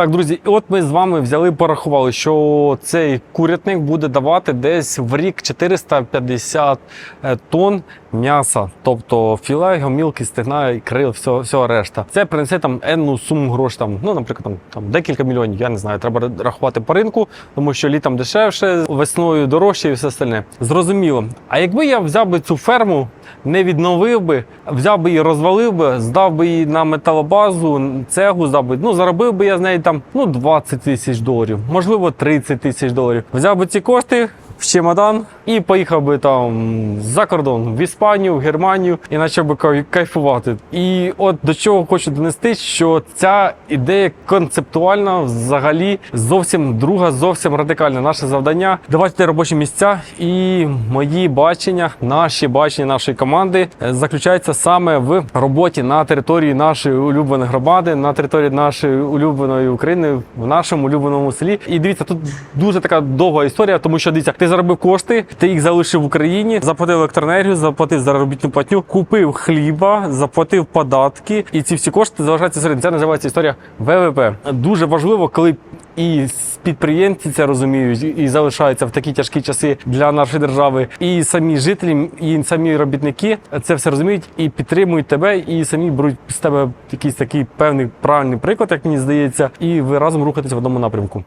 Так, друзі, от ми з вами взяли і порахували, що цей курятник буде давати десь в рік 450 е, тонн м'яса, тобто філе, гомілки, стегна, ікри, всього, всього решта. Це принесе там енну суму грошей, там, ну, наприклад, там, там декілька мільйонів. Я не знаю, треба рахувати по ринку, тому що літом дешевше, весною дорожче і все остальне. Зрозуміло. А якби я взяв би цю ферму, не відновив би, взяв би її, розвалив би, здав би її на металобазу, цегу здав би, ну заробив би я з неї там ну 20 тисяч доларів, можливо 30 тисяч доларів. Взяв би ці кошти. В чемодан і поїхав би там за кордон в Іспанію, в Германію і почав би кайфувати. І от до чого хочу донести, що ця ідея концептуальна взагалі зовсім друга, зовсім радикальна. Наше завдання давати робочі місця. І мої бачення, наші бачення нашої команди е, заключаються саме в роботі на території нашої улюбленої громади, на території нашої улюбленої України, в нашому улюбленому селі. І дивіться, тут дуже така довга історія, тому що дивіться, ти заробив кошти, ти їх залишив в Україні, заплатив електроенергію, заплатив заробітну платню, купив хліба, заплатив податки, і ці всі кошти залишаються серед. Це називається історія ВВП. Дуже важливо, коли і підприємці це розуміють і залишаються в такі тяжкі часи для нашої держави, і самі жителі, і самі робітники це все розуміють і підтримують тебе, і самі беруть з тебе якийсь такий певний правильний приклад, як мені здається, і ви разом рухаєтесь в одному напрямку.